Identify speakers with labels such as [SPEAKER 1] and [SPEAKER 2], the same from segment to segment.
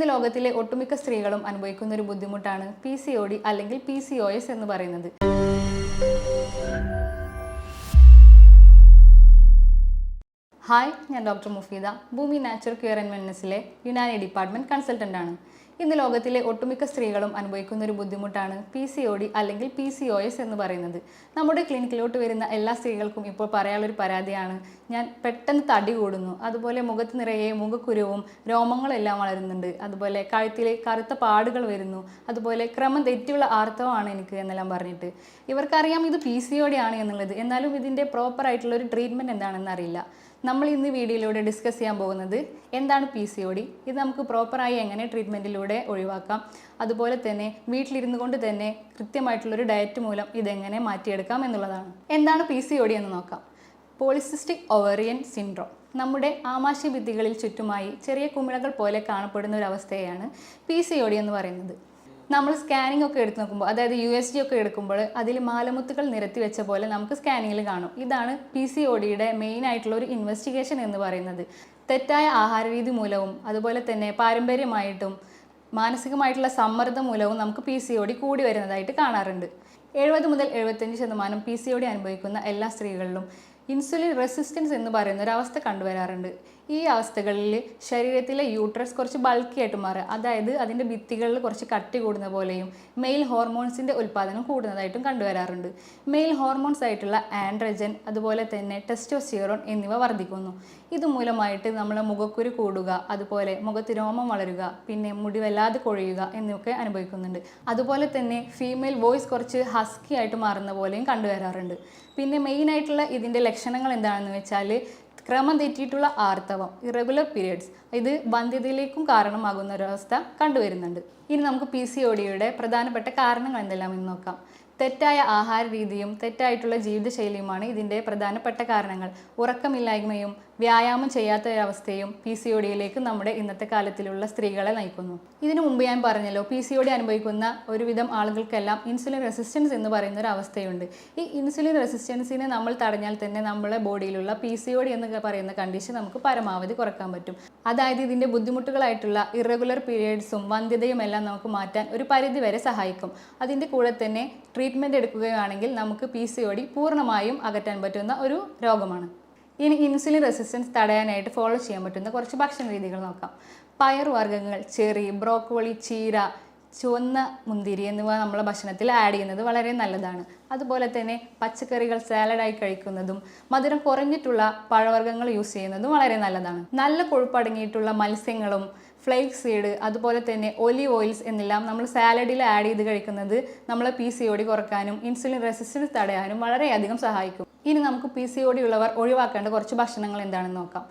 [SPEAKER 1] ഇന്ന് ലോകത്തിലെ ഒട്ടുമിക്ക സ്ത്രീകളും അനുഭവിക്കുന്ന ഒരു ബുദ്ധിമുട്ടാണ് പി സി ഒ ഡി അല്ലെങ്കിൽ പി സി ഒ എസ് എന്ന് പറയുന്നത്. ഹായ് ഞാൻ doctor Mufeeda. Bhoomi natural care and വെൽനസിലെ Unani department consultant ആണ്. ഇന്ന് ലോകത്തിലെ ഒട്ടുമിക്ക സ്ത്രീകളും അനുഭവിക്കുന്ന ഒരു ബുദ്ധിമുട്ടാണ് പി സി ഒ ഡി അല്ലെങ്കിൽ പി സി ഒ എസ് എന്ന് പറയുന്നത്. നമ്മുടെ ക്ലിനിക്കിലോട്ട് വരുന്ന എല്ലാ സ്ത്രീകൾക്കും ഇപ്പോൾ പറയാനുള്ളൊരു പരാതിയാണ് ഞാൻ പെട്ടെന്ന് തടി കൂടുന്നു അതുപോലെ മുഖത്ത് നിറയെ മുഖക്കുരുവും രോമങ്ങളെല്ലാം വളരുന്നുണ്ട് അതുപോലെ കഴുത്തിൽ കറുത്ത പാടുകൾ വരുന്നു അതുപോലെ ക്രമം തെറ്റിയുള്ള ആർത്തവമാണ് എനിക്ക് എന്നെല്ലാം പറഞ്ഞിട്ട്. ഇവർക്കറിയാം ഇത് പി സി ഒ ഡി ആണ് എന്നുള്ളത് എന്നാലും ഇതിന്റെ ഒരു ട്രീറ്റ്മെന്റ് എന്താണെന്ന് അറിയില്ല. നമ്മൾ ഇന്ന് വീഡിയോയിലൂടെ ഡിസ്കസ് ചെയ്യാൻ പോകുന്നത് എന്താണ് പി സി ഒ ഡി ഇത് നമുക്ക് പ്രോപ്പറായി എങ്ങനെ ട്രീറ്റ്മെന്റിലൂടെ ഒഴിവാക്കാം? അതുപോലെ തന്നെ വീട്ടിലിരുന്നു കൊണ്ട് തന്നെ കൃത്യമായിട്ടുള്ളൊരു ഡയറ്റ് മൂലം ഇതെങ്ങനെ മാറ്റിയെടുക്കാം എന്നുള്ളതാണ്. എന്താണ് പി സി ഒ ഡി എന്ന് നോക്കാം. പോളിസിസ്റ്റിക് ഒവറിയൻ സിൻഡ്രോം നമ്മുടെ ആമാശയ ഭിത്തികളിൽ ചുറ്റുമായി ചെറിയ കുമിളകൾ പോലെ കാണപ്പെടുന്ന ഒരു അവസ്ഥയാണ് പി സി ഒ ഡി എന്ന് പറയുന്നത്. നമ്മൾ സ്കാനിംഗ് ഒക്കെ എടുത്ത് നോക്കുമ്പോൾ അതായത് യു എസ് ജി ഒക്കെ എടുക്കുമ്പോൾ അതിൽ മാലമുത്തുകൾ നിരത്തി വെച്ച പോലെ നമുക്ക് സ്കാനിങ്ങിൽ കാണും. ഇതാണ് പി സി ഒ ഡിയുടെ മെയിൻ ആയിട്ടുള്ള ഒരു ഇൻവെസ്റ്റിഗേഷൻ എന്ന് പറയുന്നത്. തെറ്റായ ആഹാര രീതി മൂലവും അതുപോലെ തന്നെ പാരമ്പര്യമായിട്ടും മാനസികമായിട്ടുള്ള സമ്മർദ്ദം മൂലവും നമുക്ക് പി സി ഒ ഡി കൂടി വരുന്നതായിട്ട് കാണാറുണ്ട്. എഴുപത് മുതൽ എഴുപത്തഞ്ച് ശതമാനം പി സി ഒ ഡി അനുഭവിക്കുന്ന എല്ലാ സ്ത്രീകളിലും ഇൻസുലിൻ റെസിസ്റ്റൻസ് എന്ന് പറയുന്ന ഒരു അവസ്ഥ കണ്ടുവരാറുണ്ട്. ഈ അവസ്ഥകളിൽ ശരീരത്തിലെ യൂട്രസ് കുറച്ച് ബൾക്കി ആയിട്ട് മാറുക. അതായത് അതിന്റെ ഭിത്തികളിൽ കുറച്ച് കട്ടി കൂടുന്ന പോലെയും മെയിൽ ഹോർമോൺസിന്റെ ഉൽപ്പാദനം കൂടുന്നതായിട്ടും കണ്ടുവരാറുണ്ട്. മെയിൽ ഹോർമോൺസ് ആയിട്ടുള്ള ആൻഡ്രജൻ അതുപോലെ തന്നെ ടെസ്റ്റോസ്റ്റിയറോൺ എന്നിവ വർദ്ധിക്കുന്നു. ഇതുമൂലമായിട്ട് നമ്മളെ മുഖക്കുരു കൂടുക അതുപോലെ മുഖത്ത് രോമം വളരുക പിന്നെ മുടി വല്ലാതെ കൊഴിയുക എന്നിവയൊക്കെ അനുഭവിക്കുന്നുണ്ട്. അതുപോലെ തന്നെ ഫീമെയിൽ വോയിസ് കുറച്ച് ഹസ്കി ആയിട്ട് മാറുന്ന പോലെയും കണ്ടുവരാറുണ്ട്. പിന്നെ മെയിനായിട്ടുള്ള ഇതിന്റെ ലക്ഷണങ്ങൾ എന്താണെന്ന് വെച്ചാൽ ക്രമം തെറ്റിയിട്ടുള്ള ആർത്തവം ഇറഗുലർ പീരിയഡ്സ് ഇത് വന്ധ്യതയിലേക്കും കാരണമാകുന്ന ഒരവസ്ഥ കണ്ടുവരുന്നുണ്ട്. ഇനി നമുക്ക് പി സി ഒ ഡിയുടെ പ്രധാനപ്പെട്ട കാരണങ്ങൾ എന്തെല്ലാം എന്ന് നോക്കാം. തെറ്റായ ആഹാര രീതിയും തെറ്റായിട്ടുള്ള ജീവിതശൈലിയുമാണ് ഇതിന്റെ പ്രധാനപ്പെട്ട കാരണങ്ങൾ. ഉറക്കമില്ലായ്മയും വ്യായാമം ചെയ്യാത്ത ഒരവസ്ഥയും പി സി ഒ ഡിയിലേക്ക് നമ്മുടെ ഇന്നത്തെ കാലത്തിലുള്ള സ്ത്രീകളെ നയിക്കുന്നു. ഇതിനു മുമ്പ് ഞാൻ പറഞ്ഞല്ലോ പി സി ഒ ഡി അനുഭവിക്കുന്ന ഒരുവിധം ആളുകൾക്കെല്ലാം ഇൻസുലിൻ റെസിസ്റ്റൻസ് എന്ന് പറയുന്ന ഒരു അവസ്ഥയുണ്ട് ഈ ഇൻസുലിൻ റെസിസ്റ്റൻസിനെ നമ്മൾ തടഞ്ഞാൽ തന്നെ നമ്മുടെ ബോഡിയിലുള്ള പി സി ഒ ഡി എന്ന് പറയുന്ന കണ്ടീഷൻ നമുക്ക് പരമാവധി കുറയ്ക്കാൻ പറ്റും. അതായത് ഇതിന്റെ ബുദ്ധിമുട്ടുകളായിട്ടുള്ള ഇറഗുലർ പീരിയഡ്സും വന്ധ്യതയും എല്ലാം നമുക്ക് മാറ്റാൻ ഒരു പരിധി വരെ സഹായിക്കും. അതിന്റെ കൂടെ തന്നെ ട്രീറ്റ്മെന്റ് എടുക്കുകയാണെങ്കിൽ നമുക്ക് പി സി ഒ ഡി പൂർണമായും അകറ്റാൻ പറ്റുന്ന ഒരു രോഗമാണ്. ഇനി ഇൻസുലിൻ റെസിസ്റ്റൻസ് തടയാനായിട്ട് ഫോളോ ചെയ്യാൻ പറ്റുന്ന കുറച്ച് ഭക്ഷണ രീതികൾ നോക്കാം. പയറുവർഗങ്ങൾ ചെറി ബ്രോക്കോളി ചീര ചുവന്ന മുന്തിരി എന്നിവ നമ്മളെ ഭക്ഷണത്തിൽ ആഡ് ചെയ്യുന്നത് വളരെ നല്ലതാണ്. അതുപോലെ തന്നെ പച്ചക്കറികൾ സാലഡായി കഴിക്കുന്നതും മധുരം കുറഞ്ഞിട്ടുള്ള പഴവർഗങ്ങൾ യൂസ് ചെയ്യുന്നതും വളരെ നല്ലതാണ്. നല്ല കൊഴുപ്പടങ്ങിയിട്ടുള്ള മത്സ്യങ്ങളും ഫ്ലേക്ക് സീഡ് അതുപോലെ തന്നെ ഒലിവ് ഓയിൽസ് എന്നെല്ലാം നമ്മൾ സാലഡിൽ ആഡ് ചെയ്ത് കഴിക്കുന്നത് നമ്മളെ പി സി ഒ കുറക്കാനും ഇൻസുലിൻ റെസിസ്റ്റൻസ് തടയാനും വളരെയധികം സഹായിക്കും. ഇനി നമുക്ക് പി സി ഒ ഡി ഉള്ളവർ ഒഴിവാക്കേണ്ട കുറച്ച് ഭക്ഷണങ്ങൾ എന്താണെന്ന് നോക്കാം.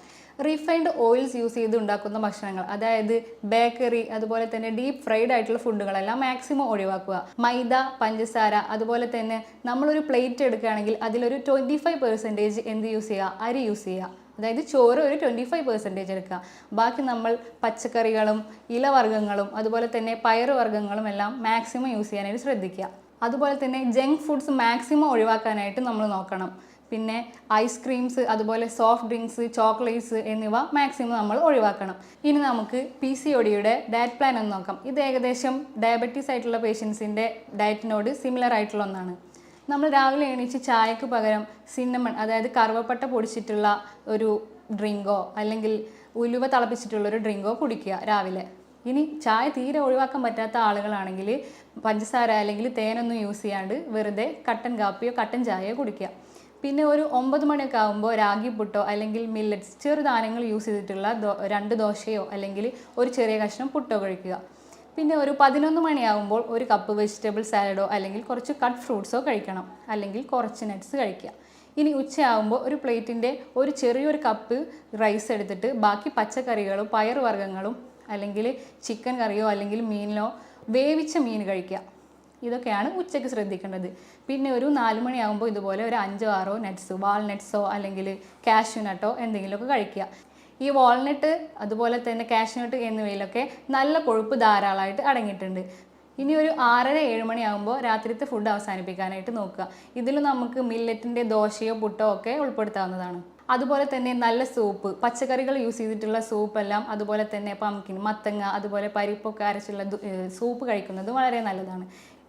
[SPEAKER 1] റീഫൈൻഡ് ഓയിൽസ് യൂസ് ചെയ്ത് ഉണ്ടാക്കുന്ന ഭക്ഷണങ്ങൾ അതായത് ബേക്കറി അതുപോലെ തന്നെ ഡീപ്പ് ഫ്രൈഡ് ആയിട്ടുള്ള ഫുഡുകളെല്ലാം മാക്സിമം ഒഴിവാക്കുക. മൈദ പഞ്ചസാര അതുപോലെ തന്നെ നമ്മളൊരു പ്ലേറ്റ് എടുക്കുകയാണെങ്കിൽ അതിലൊരു ട്വന്റി ഫൈവ് പെർസെന്റേജ് എന്ത് യൂസ് ചെയ്യുക? അരി യൂസ് ചെയ്യുക. അതായത് ചോറ് ഒരു ട്വന്റി ഫൈവ് പെർസെന്റേജ് എടുക്കുക. ബാക്കി നമ്മൾ പച്ചക്കറികളും ഇലവർഗങ്ങളും അതുപോലെ തന്നെ പയറുവർഗങ്ങളും എല്ലാം മാക്സിമം യൂസ് ചെയ്യാനായിട്ട് ശ്രദ്ധിക്കുക. അതുപോലെ തന്നെ ജങ്ക് ഫുഡ്സ് മാക്സിമം ഒഴിവാക്കാനായിട്ട് നമ്മൾ നോക്കണം. പിന്നെ ഐസ്ക്രീംസ് അതുപോലെ സോഫ്റ്റ് ഡ്രിങ്ക്സ് ചോക്ലേറ്റ്സ് എന്നിവ മാക്സിമം നമ്മൾ ഒഴിവാക്കണം. ഇനി നമുക്ക് പി സി ഒടിയുടെ ഡയറ്റ് പ്ലാൻ ഒന്ന് നോക്കാം. ഇത് ഏകദേശം ഡയബറ്റീസ് ആയിട്ടുള്ള പേഷ്യൻസിന്റെ ഡയറ്റിനോട് സിമിലർ ആയിട്ടുള്ള ഒന്നാണ്. നമ്മൾ രാവിലെ എണീച്ച് ചായക്ക് പകരം സിന്നമൺ അതായത് കറുവപ്പട്ട പൊടിച്ചിട്ടുള്ള ഒരു ഡ്രിങ്കോ അല്ലെങ്കിൽ ഉലുവ തിളപ്പിച്ചിട്ടുള്ള ഒരു ഡ്രിങ്കോ കുടിക്കുക രാവിലെ. ഇനി ചായ തീരെ ഒഴിവാക്കാൻ പറ്റാത്ത ആളുകളാണെങ്കിൽ പഞ്ചസാര അല്ലെങ്കിൽ തേനൊന്നും യൂസ് ചെയ്യാണ്ട് വെറുതെ കട്ടൻ കാപ്പിയോ കട്ടൻ ചായയോ കുടിക്കുക. പിന്നെ ഒരു ഒമ്പത് മണിയൊക്കെ ആകുമ്പോൾ രാഗി പുട്ടോ അല്ലെങ്കിൽ മില്ലറ്റ്സ് ചെറുധാന്യങ്ങൾ യൂസ് ചെയ്തിട്ടുള്ള രണ്ട് ദോശയോ അല്ലെങ്കിൽ ഒരു ചെറിയ കഷ്ണം പുട്ടോ കഴിക്കുക. പിന്നെ ഒരു പതിനൊന്ന് മണിയാകുമ്പോൾ ഒരു കപ്പ് വെജിറ്റബിൾ സാലഡോ അല്ലെങ്കിൽ കുറച്ച് കട്ട് ഫ്രൂട്ട്സോ കഴിക്കണം. അല്ലെങ്കിൽ കുറച്ച് നട്ട്സ് കഴിക്കുക. ഇനി ഉച്ചയാകുമ്പോൾ ഒരു പ്ലേറ്റിന്റെ ഒരു ചെറിയൊരു കപ്പ് റൈസ് എടുത്തിട്ട് ബാക്കി പച്ചക്കറികളും പയറുവർഗങ്ങളും അല്ലെങ്കിൽ ചിക്കൻ കറിയോ അല്ലെങ്കിൽ മീനിലോ വേവിച്ച മീൻ കഴിക്കുക. ഇതൊക്കെയാണ് ഉച്ചയ്ക്ക് ശ്രദ്ധിക്കേണ്ടത്. പിന്നെ ഒരു നാല് മണിയാകുമ്പോൾ ഇതുപോലെ ഒരു അഞ്ചോ ആറോ നട്ട്സ് വാൾനട്ട്സോ അല്ലെങ്കിൽ കാഷ്യൂ നട്ടോ എന്തെങ്കിലുമൊക്കെ കഴിക്കുക. ഈ വാൾനട്ട് അതുപോലെ തന്നെ കാഷ്നട്ട് എന്നിവയിലൊക്കെ നല്ല കൊഴുപ്പ് ധാരാളമായിട്ട് അടങ്ങിയിട്ടുണ്ട്. ഇനി ഒരു ആറര ഏഴ് മണിയാകുമ്പോൾ രാത്രിത്തെ ഫുഡ് അവസാനിപ്പിക്കാനായിട്ട് നോക്കുക. ഇതിൽ നമുക്ക് മില്ലറ്റിന്റെ ദോശയോ പുട്ടോ ഒക്കെ ഉൾപ്പെടുത്താവുന്നതാണ്. അതുപോലെ തന്നെ നല്ല സൂപ്പ് പച്ചക്കറികൾ യൂസ് ചെയ്തിട്ടുള്ള സൂപ്പെല്ലാം അതുപോലെ തന്നെ പംകിൻ മത്തങ്ങ അതുപോലെ പരിപ്പൊക്കെ അരച്ചുള്ള സൂപ്പ് കഴിക്കുന്നത് വളരെ നല്ലതാണ്.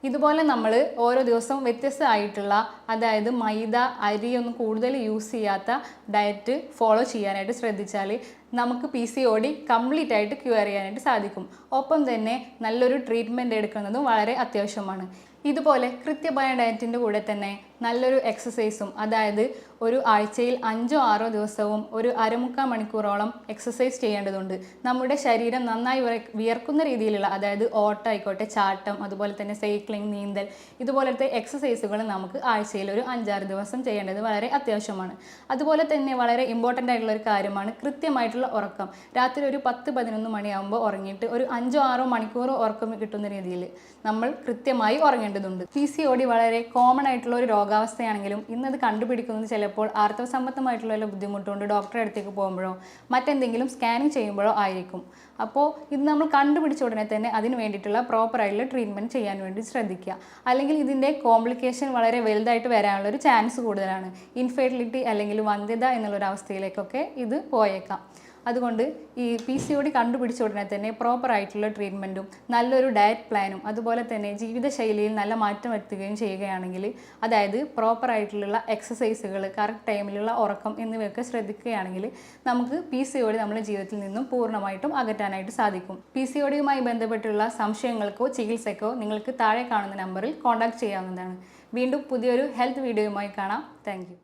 [SPEAKER 1] ഇതുപോലെ നമ്മൾ ഓരോ ദിവസവും വ്യത്യസ്തമായിട്ടുള്ള അതായത് മൈദ അരിയൊന്നും കൂടുതൽ യൂസ് ചെയ്യാത്ത ഡയറ്റ് ഫോളോ ചെയ്യാനായിട്ട് ശ്രദ്ധിച്ചാൽ നമുക്ക് P C O D complete ആയിട്ട് ക്യൂർ ചെയ്യാനായിട്ട് സാധിക്കും. ഒപ്പം തന്നെ നല്ലൊരു ട്രീറ്റ്മെന്റ് എടുക്കുന്നതും വളരെ അത്യാവശ്യമാണ്. ഇതുപോലെ കൃത്യമായ ഡയറ്റിന്റെ കൂടെ തന്നെ നല്ലൊരു എക്സസൈസും അതായത് ഒരു ആഴ്ചയിൽ അഞ്ചോ ആറോ ദിവസവും ഒരു അരമുക്കാൽ മണിക്കൂറോളം എക്സസൈസ് ചെയ്യേണ്ടതുണ്ട്. നമ്മുടെ ശരീരം നന്നായി വിയർക്കുന്ന രീതിയിലുള്ള അതായത് ഓട്ടമായിക്കോട്ടെ ചാട്ടം അതുപോലെ തന്നെ സൈക്ലിംഗ് നീന്തൽ ഇതുപോലത്തെ എക്സസൈസുകൾ നമുക്ക് ആഴ്ചയിൽ ഒരു അഞ്ചാറ് ദിവസം ചെയ്യേണ്ടത് വളരെ അത്യാവശ്യമാണ്. അതുപോലെ തന്നെ വളരെ ഇമ്പോർട്ടന്റ് ആയിട്ടുള്ള ഒരു കാര്യമാണ് കൃത്യമായിട്ടുള്ള ഉറക്കം. രാത്രി ഒരു പത്ത് പതിനൊന്ന് മണിയാകുമ്പോൾ ഉറങ്ങിയിട്ട് ഒരു അഞ്ചോ ആറോ മണിക്കൂറോ ഉറക്കം കിട്ടുന്ന രീതിയിൽ നമ്മൾ കൃത്യമായി ഉറങ്ങേണ്ടതുണ്ട്. പി സി ഒ ഡി വളരെ കോമൺ ആയിട്ടുള്ള ഒരു രോഗാവസ്ഥയാണെങ്കിലും ഇന്നത് കണ്ടുപിടിക്കുന്നത് ചിലപ്പോൾ ആർത്തവ സംബന്ധമായിട്ടുള്ള വല്ല ബുദ്ധിമുട്ടുകൊണ്ട് ഡോക്ടറെ അടുത്തേക്ക് പോകുമ്പോഴോ മറ്റെന്തെങ്കിലും സ്കാനിങ് ചെയ്യുമ്പോഴോ ആയിരിക്കും. അപ്പോൾ ഇത് നമ്മൾ കണ്ടുപിടിച്ച ഉടനെ തന്നെ അതിന് വേണ്ടിയിട്ടുള്ള പ്രോപ്പറായിട്ടുള്ള ട്രീറ്റ്മെന്റ് ചെയ്യാൻ വേണ്ടി ശ്രദ്ധിക്കുക. അല്ലെങ്കിൽ ഇതിന്റെ കോംപ്ലിക്കേഷൻ വളരെ വലുതായിട്ട് വരാനുള്ള ഒരു ചാൻസ് കൂടുതലാണ്. ഇൻഫെർട്ടിലിറ്റി അല്ലെങ്കിൽ വന്ധ്യത എന്നുള്ളൊരു അവസ്ഥയിലേക്കൊക്കെ ഇത് പോയേക്കാം. അതുകൊണ്ട് ഈ പി സി ഒ ഡി കണ്ടുപിടിച്ച ഉടനെ തന്നെ പ്രോപ്പർ ആയിട്ടുള്ള ട്രീറ്റ്മെന്റും നല്ലൊരു ഡയറ്റ് പ്ലാനും അതുപോലെ തന്നെ ജീവിതശൈലിയിൽ നല്ല മാറ്റം വരുത്തുകയും ചെയ്യുകയാണെങ്കിൽ അതായത് പ്രോപ്പർ ആയിട്ടുള്ള എക്സസൈസുകൾ കറക്റ്റ് ടൈമിലുള്ള ഉറക്കം എന്നിവയൊക്കെ ശ്രദ്ധിക്കുകയാണെങ്കിൽ നമുക്ക് പി സി ഒ ഡി നമ്മുടെ ജീവിതത്തിൽ നിന്നും പൂർണമായിട്ടും അകറ്റാനായിട്ട് സാധിക്കും. പി സി ഒ ഡിയുമായി ബന്ധപ്പെട്ടുള്ള സംശയങ്ങൾക്കോ ചികിത്സയ്ക്കോ നിങ്ങൾക്ക് താഴെ കാണുന്ന നമ്പറിൽ കോൺടാക്ട് ചെയ്യാവുന്നതാണ്. വീണ്ടും പുതിയൊരു ഹെൽത്ത് വീഡിയോയുമായി കാണാം. താങ്ക്